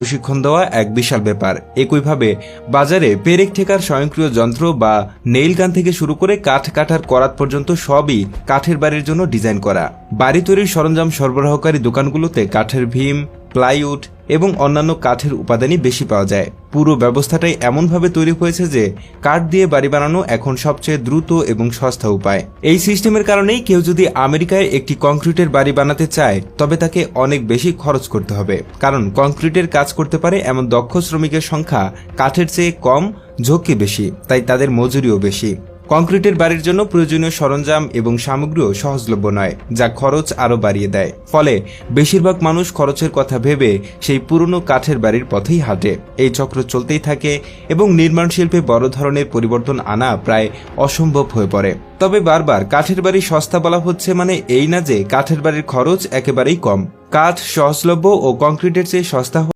প্রশিক্ষণ দেওয়া এক বিশাল ব্যাপার। একইভাবে, বাজারে পেরেক ঠেকার স্বয়ংক্রিয় যন্ত্র বা নেইল গান থেকে শুরু করে কাঠ কাঠার করাত পর্যন্ত সবই কাঠের বাড়ির জন্য ডিজাইন করা। বাড়ি তৈরির সরঞ্জাম সরবরাহকারী দোকানগুলোতে কাঠের ভীম, প্লাইউড এবং অন্যান্য কাঠের উপাদানই বেশি পাওয়া যায়। পুরো ব্যবস্থাটাই এমনভাবে তৈরি হয়েছে যে, কাঠ দিয়ে বাড়ি বানানো এখন সবচেয়ে দ্রুত এবং সস্তা উপায়। এই সিস্টেমের কারণেই কেউ যদি আমেরিকায় একটি কংক্রিটের বাড়ি বানাতে চায়, তবে তাকে অনেক বেশি খরচ করতে হবে। কারণ কংক্রিটের কাজ করতে পারে এমন দক্ষ শ্রমিকের সংখ্যা কাঠের চেয়ে কম, ঝক্কি বেশি, তাই তাদের মজুরিও বেশি। কংক্রিটের বাড়ির জন্য প্রয়োজনীয় সরঞ্জাম এবং সামগ্রীও সহজলভ্য নয়, যা খরচ আরও বাড়িয়ে দেয়। ফলে বেশিরভাগ মানুষ খরচের কথা ভেবে সেই পুরনো কাঠের বাড়ির পথেই হাঁটে। এই চক্র চলতেই থাকে এবং নির্মাণ শিল্পে বড় ধরনের পরিবর্তন আনা প্রায় অসম্ভব হয়ে পড়ে। তবে বারবার কাঠের বাড়ি সস্তা বলা হচ্ছে মানে এই না যে কাঠের বাড়ির খরচ একেবারেই কম। কাঠ সহজলভ্য ও কংক্রিটের চেয়ে সস্তা